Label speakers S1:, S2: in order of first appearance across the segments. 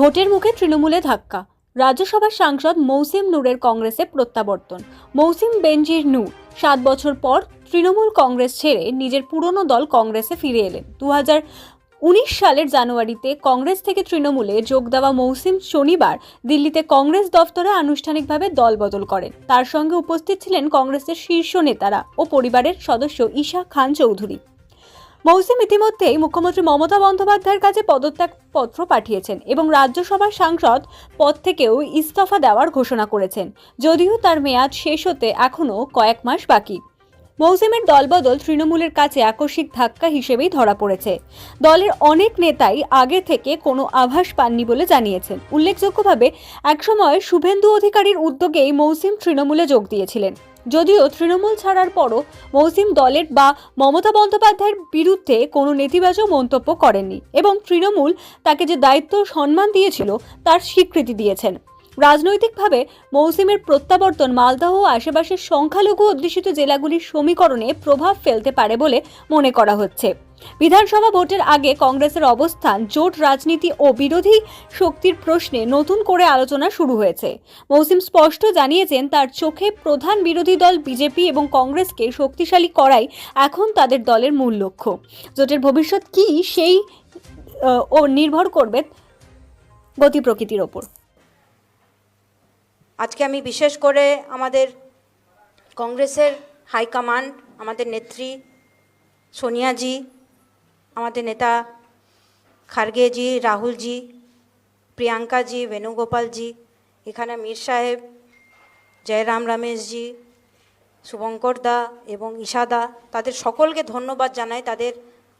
S1: ভোটের মুখে তৃণমূলে ধাক্কা। রাজ্যসভার সাংসদ মৌসিম নূরের কংগ্রেসে প্রত্যাবর্তন। মৌসিম বেনজির নূর, সাত বছর পর তৃণমূল কংগ্রেস ছেড়ে নিজের পুরনো দল কংগ্রেসে ফিরে এলেন। দু উনিশ সালের জানুয়ারিতে কংগ্রেস থেকে তৃণমূলে যোগ দেওয়া মৌসিম শনিবার দিল্লিতে কংগ্রেস দফতরে আনুষ্ঠানিকভাবে দল বদল করেন। তার সঙ্গে উপস্থিত ছিলেন কংগ্রেসের শীর্ষ নেতারা ও পরিবারের সদস্য ঈশা খান চৌধুরী। মৌসিম ইতিমধ্যেই মুখ্যমন্ত্রী মমতা বন্দ্যোপাধ্যায়ের কাছে পদত্যাগ পত্র পাঠিয়েছেন এবং রাজ্যসভার সাংসদ পদ থেকেও ইস্তফা দেওয়ার ঘোষণা করেছেন। যদিও তার মেয়াদ শেষ হতে এখনও কয়েক মাস বাকি। মৌসিমের দলবদল তৃণমূলের কাছে আকস্মিক ধাক্কা হিসেবেই ধরা পড়েছে। দলের অনেক নেতাই আগে থেকে কোনো আভাস পাননি বলে জানিয়েছেন। উল্লেখযোগ্যভাবে, একসময় শুভেন্দু অধিকারীর উদ্যোগেই মৌসিম তৃণমূলে যোগ দিয়েছিলেন। যদিও তৃণমূল ছাড়ার পরও মৌসিম দলের বা মমতা বন্দ্যোপাধ্যায়ের বিরুদ্ধে কোনো নেতিবাচক মন্তব্য করেননি এবং তৃণমূল তাকে যে দায়িত্ব সম্মান দিয়েছিল, তার স্বীকৃতি দিয়েছেন। রাজনৈতিকভাবে মৌসুমের প্রত্যাবর্তন, মালদহ ও আশেপাশের সংখ্যালঘু অধ্যুষিত জেলাগুলির সমীকরণে প্রভাব ফেলতে পারে বলে মনে করা হচ্ছে। বিধানসভা ভোটের আগে কংগ্রেসের অবস্থান, জোট রাজনীতি ও বিরোধী শক্তির প্রশ্নে নতুন করে আলোচনা শুরু হয়েছে। মৌসিম স্পষ্ট জানিয়েছেন, তার চোখে প্রধান বিরোধী দল বিজেপি এবং কংগ্রেসকে শক্তিশালী করাই এখন তাদের দলের মূল লক্ষ্য। জোটের ভবিষ্যৎ কী, সেই ও নির্ভর করবে গতি প্রকৃতির ওপর।
S2: আজকে আমি বিশেষ করে আমাদের কংগ্রেসের হাইকমান্ড আমাদের নেত্রী সোনিয়াজি, আমাদের নেতা খার্গেজি, রাহুলজি, প্রিয়াঙ্কাজি, বেণুগোপালজি, এখানে মীর সাহেব, জয়রাম রমেশজি, শুভঙ্কর দা এবং ঈশাদা তাদের সকলকে ধন্যবাদ জানাই, তাদের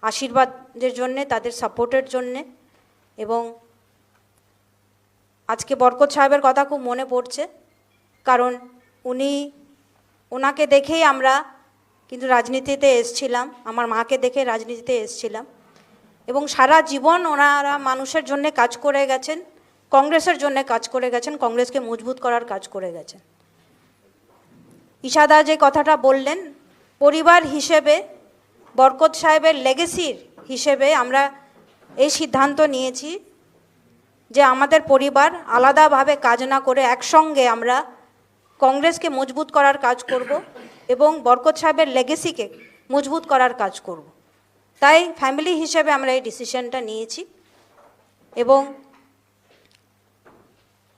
S2: আশীর্বাদের জন্যে, তাদের সাপোর্টের জন্যে এবং আজকে বরকত সাহেবের কথা খুব মনে পড়ছে। কারণ উনি ওনাকে দেখেই আমরা কিন্তু রাজনীতিতে এসছিলাম, আমার মাকে দেখে রাজনীতিতে এসছিলাম। এবং সারা জীবন ওনারা মানুষের জন্য কাজ করে গেছেন, কংগ্রেসের জন্য কাজ করে গেছেন, কংগ্রেসকে মজবুত করার কাজ করে গেছেন। ইশাদা যে কথাটা বললেন, পরিবার হিসেবে, বরকত সাহেবের লেগেসির হিসেবে আমরা এই সিদ্ধান্ত নিয়েছি যে আমাদের পরিবার আলাদাভাবে কাজ না করে একসঙ্গে আমরা কংগ্রেসকে মজবুত করার কাজ করব এবং বরকত সাহেবের লেগেসিকে মজবুত করার কাজ করব। তাই ফ্যামিলি হিসেবে আমরা এই ডিসিশনটা নিয়েছি এবং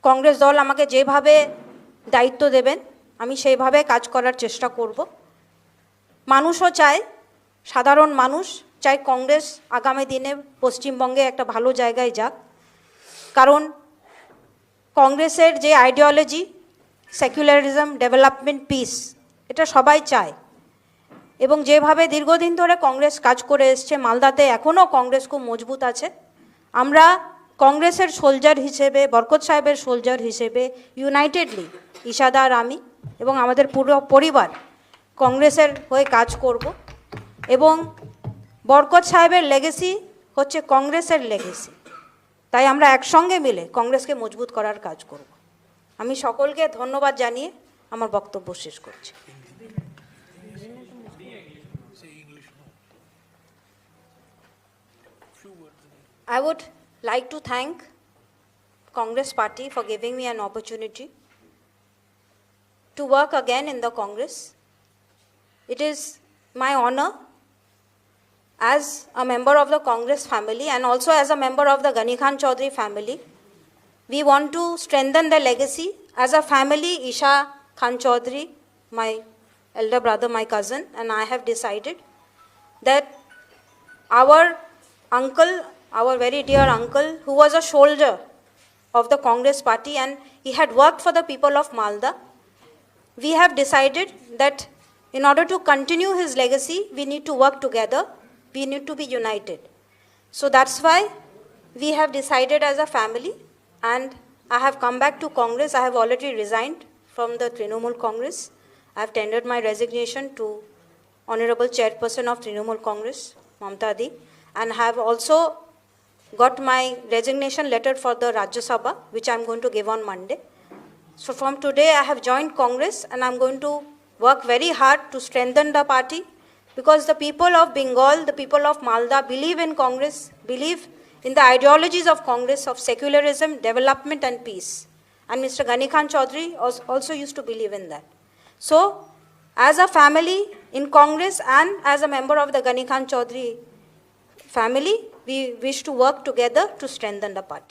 S2: কংগ্রেস দল আমাকে যেভাবে দায়িত্ব দেবেন, আমি সেইভাবে কাজ করার চেষ্টা করব। মানুষও চায়, সাধারণ মানুষ চাই কংগ্রেস আগামী দিনে পশ্চিমবঙ্গে একটা ভালো জায়গায় যাক। কারণ কংগ্রেসের যে আইডিওলজি সেকুলারিজম ডেভেলপমেন্ট পিস এটা সবাই চায়। এবং যেভাবে দীর্ঘদিন ধরে কংগ্রেস কাজ করে এসছে, মালদাতে এখনও কংগ্রেস খুব মজবুত আছে। আমরা কংগ্রেসের সোলজার হিসেবে, বরকত সাহেবের সোলজার হিসেবে ইউনাইটেডলি ইশাদা আর আমি এবং আমাদের পুরো পরিবার কংগ্রেসের হয়ে কাজ করব। এবং বরকত সাহেবের লেগেসি হচ্ছে কংগ্রেসের লেগেসি তাই আমরা একসঙ্গে মিলে কংগ্রেসকে মজবুত করার কাজ করব। আমি সকলকে ধন্যবাদ জানিয়ে আমার বক্তব্য শেষ করছি। I would like to thank Congress party for giving me an opportunity to work again in the Congress it is my honour as a member of the Congress family and also as a member of the Ghani Khan Chaudhary family. We want to strengthen the legacy as a family. Isha Khan Chaudhary, my elder brother, my cousin, and I have decided that our uncle, our very dear uncle, who was a soldier of the Congress party and he had worked for the people of Malda, we have decided that in order to continue his legacy, we need to work together, we need to be united. So that's why we have decided as a family, and I have come back to Congress. I have already resigned from the Trinamool Congress. I have tendered my resignation to Honorable Chairperson of Trinamool Congress, Mamta Adi, and have also got my resignation letter for the Rajya Sabha, which I'm going to give on Monday. So from today, I have joined Congress and I'm going to work very hard to strengthen the party because the people of Bengal, the people of Malda believe in Congress, believe in the ideologies of Congress of secularism, development, and peace. And Mr. Ghani Khan Chaudhary als- also used to believe in that. So, as a family in Congress and as a member of the Ghani Khan Chaudhary family, we wish to work together to strengthen the party.